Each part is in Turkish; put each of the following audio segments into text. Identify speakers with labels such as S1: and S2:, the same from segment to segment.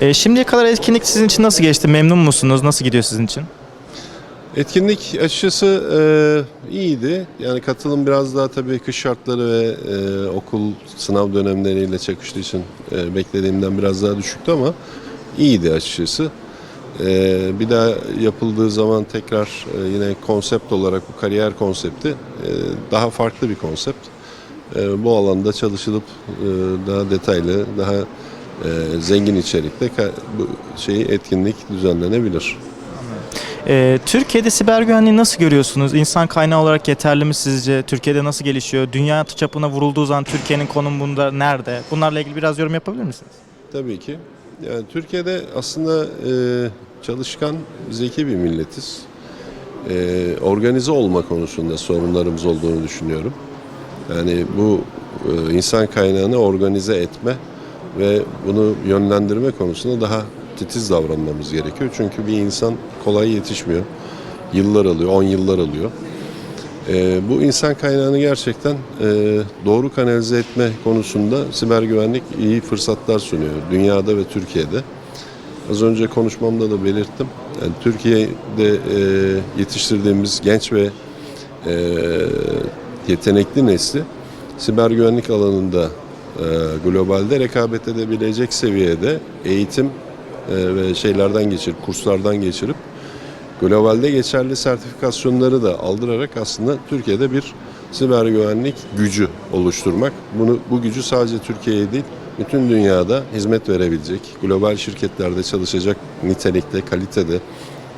S1: E, şimdiye kadar etkinlik sizin için nasıl geçti? Memnun musunuz? Nasıl gidiyor sizin için?
S2: Etkinlik açıkçası e, iyiydi. Yani katılım biraz daha tabii kış şartları ve e, okul sınav dönemleriyle çakıştığı için e, beklediğimden biraz daha düşüktü ama iyiydi açıkçası. E, bir daha yapıldığı zaman tekrar e, yine konsept olarak bu kariyer konsepti e, daha farklı bir konsept. E, bu alanda çalışılıp e, daha detaylı, daha e, zengin içerikte bu şeyi etkinlik düzenlenebilir.
S1: E, Türkiye'de siber güvenliği nasıl görüyorsunuz? İnsan kaynağı olarak yeterli mi sizce? Türkiye'de nasıl gelişiyor? Dünya çapına vurulduğu zaman Türkiye'nin konumu bunda nerede? Bunlarla ilgili biraz yorum yapabilir misiniz?
S2: Tabii ki. Yani Türkiye'de aslında e, çalışkan, zeki bir milletiz. E, organize olma konusunda sorunlarımız olduğunu düşünüyorum. Yani bu e, insan kaynağını organize etme ve bunu yönlendirme konusunda daha titiz davranmamız gerekiyor. Çünkü bir insan kolay yetişmiyor. Yıllar alıyor, 10 yıllar alıyor. Ee, bu insan kaynağını gerçekten e, doğru kanalize etme konusunda siber güvenlik iyi fırsatlar sunuyor dünyada ve Türkiye'de. Az önce konuşmamda da belirttim. Yani Türkiye'de e, yetiştirdiğimiz genç ve e, yetenekli nesli siber güvenlik alanında e, globalde rekabet edebilecek seviyede eğitim e, ve şeylerden geçirip, kurslardan geçirip globalde geçerli sertifikasyonları da aldırarak aslında Türkiye'de bir siber güvenlik gücü oluşturmak. Bunu bu gücü sadece Türkiye'ye değil, bütün dünyada hizmet verebilecek, global şirketlerde çalışacak nitelikte, kalitede,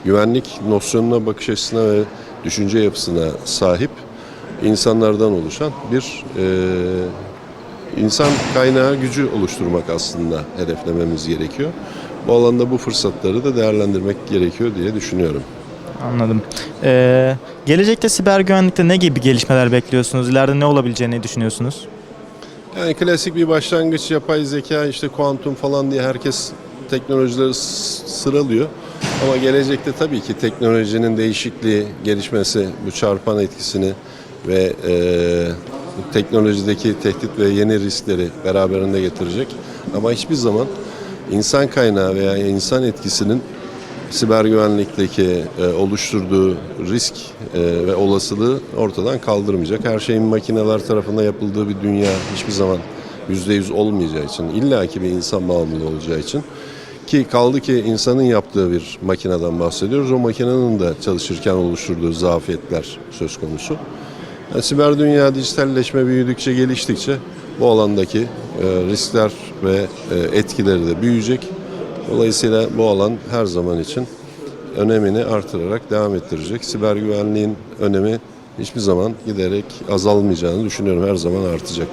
S2: güvenlik nosyonuna, bakış açısına ve düşünce yapısına sahip insanlardan oluşan bir e, insan kaynağı gücü oluşturmak aslında hedeflememiz gerekiyor. Bu alanda bu fırsatları da değerlendirmek gerekiyor diye düşünüyorum.
S1: Anladım. E, gelecekte siber güvenlikte ne gibi gelişmeler bekliyorsunuz? İleride ne olabileceğini düşünüyorsunuz?
S2: Yani klasik bir başlangıç yapay zeka işte kuantum falan diye herkes teknolojileri sıralıyor. Ama gelecekte tabii ki teknolojinin değişikliği, gelişmesi, bu çarpan etkisini ve e, teknolojideki tehdit ve yeni riskleri beraberinde getirecek. Ama hiçbir zaman insan kaynağı veya insan etkisinin siber güvenlikteki e, oluşturduğu risk e, ve olasılığı ortadan kaldırmayacak. Her şeyin makineler tarafından yapıldığı bir dünya hiçbir zaman %100 olmayacağı için, illaki bir insan bağımlılığı olacağı için ki kaldı ki insanın yaptığı bir makineden bahsediyoruz. O makinenin de çalışırken oluşturduğu zafiyetler söz konusu. Yani siber dünya dijitalleşme büyüdükçe, geliştikçe bu alandaki e, riskler ve e, etkileri de büyüyecek. Dolayısıyla bu alan her zaman için önemini artırarak devam ettirecek. Siber güvenliğin önemi hiçbir zaman giderek azalmayacağını düşünüyorum. Her zaman artacak.